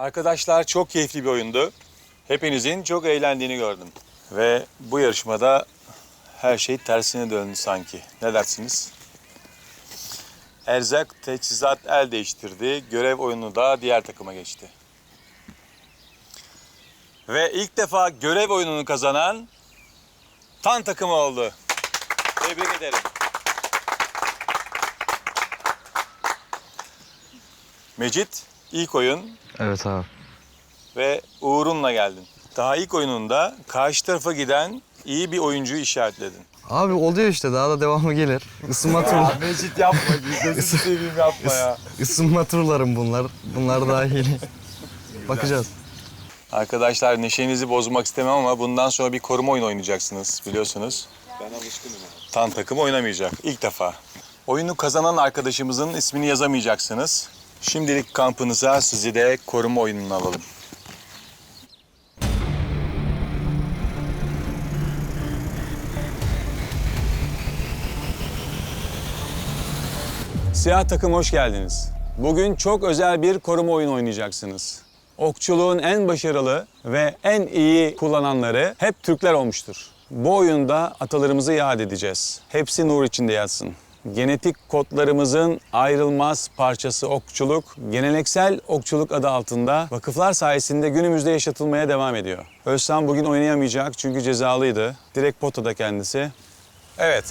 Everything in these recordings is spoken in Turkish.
Arkadaşlar çok keyifli bir oyundu. Hepinizin çok eğlendiğini gördüm. Ve bu yarışmada her şey tersine döndü sanki. Ne dersiniz? Erzak teçhizat el değiştirdi. Görev oyunu da diğer takıma geçti. Ve ilk defa görev oyununu kazanan Tan takımı oldu. Tebrik ederim. Mecit, ilk oyun Evet abi. ve Uğur'unla geldin. Daha ilk oyununda karşı tarafa giden iyi bir oyuncuyu işaretledin. Abi oluyor işte daha da devamı gelir. Isınma tur, Mecit yapma, gözünü seveyim yapma ya. ısınma turlarım bunlar. Bunlar dahil. Bakacağız. Arkadaşlar neşenizi bozmak istemem ama bundan sonra bir koruma oyunu oynayacaksınız biliyorsunuz. Ben alışkınım. Tan takım oynamayacak ilk defa. Oyunu kazanan arkadaşımızın ismini yazamayacaksınız. Şimdilik kampınıza sizi de koruma oyununa alalım. Siyah takım hoş geldiniz. Bugün çok özel bir koruma oyunu oynayacaksınız. Okçuluğun en başarılı ve en iyi kullananları hep Türkler olmuştur. Bu oyunda atalarımızı yad edeceğiz. Hepsi nur içinde yatsın. Genetik kodlarımızın ayrılmaz parçası okçuluk, geleneksel okçuluk adı altında vakıflar sayesinde günümüzde yaşatılmaya devam ediyor. Özlem bugün oynayamayacak çünkü cezalıydı. Direkt potada kendisi. Evet,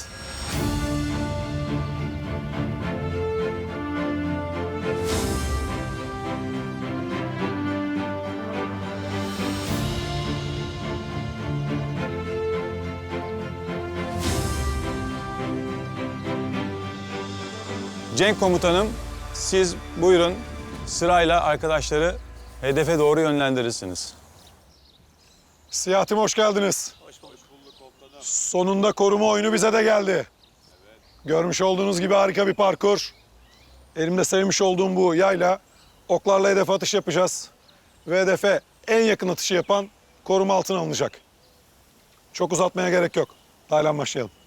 Cenk komutanım, siz buyurun sırayla arkadaşları hedefe doğru yönlendirirsiniz. Siyah Tim hoş geldiniz. Sonunda koruma oyunu bize de geldi. Görmüş olduğunuz gibi harika bir parkur. Elimde sevmiş olduğum bu yayla oklarla hedef atış yapacağız. Ve hedefe en yakın atışı yapan koruma altına alınacak. Çok uzatmaya gerek yok. Taylan başlayalım.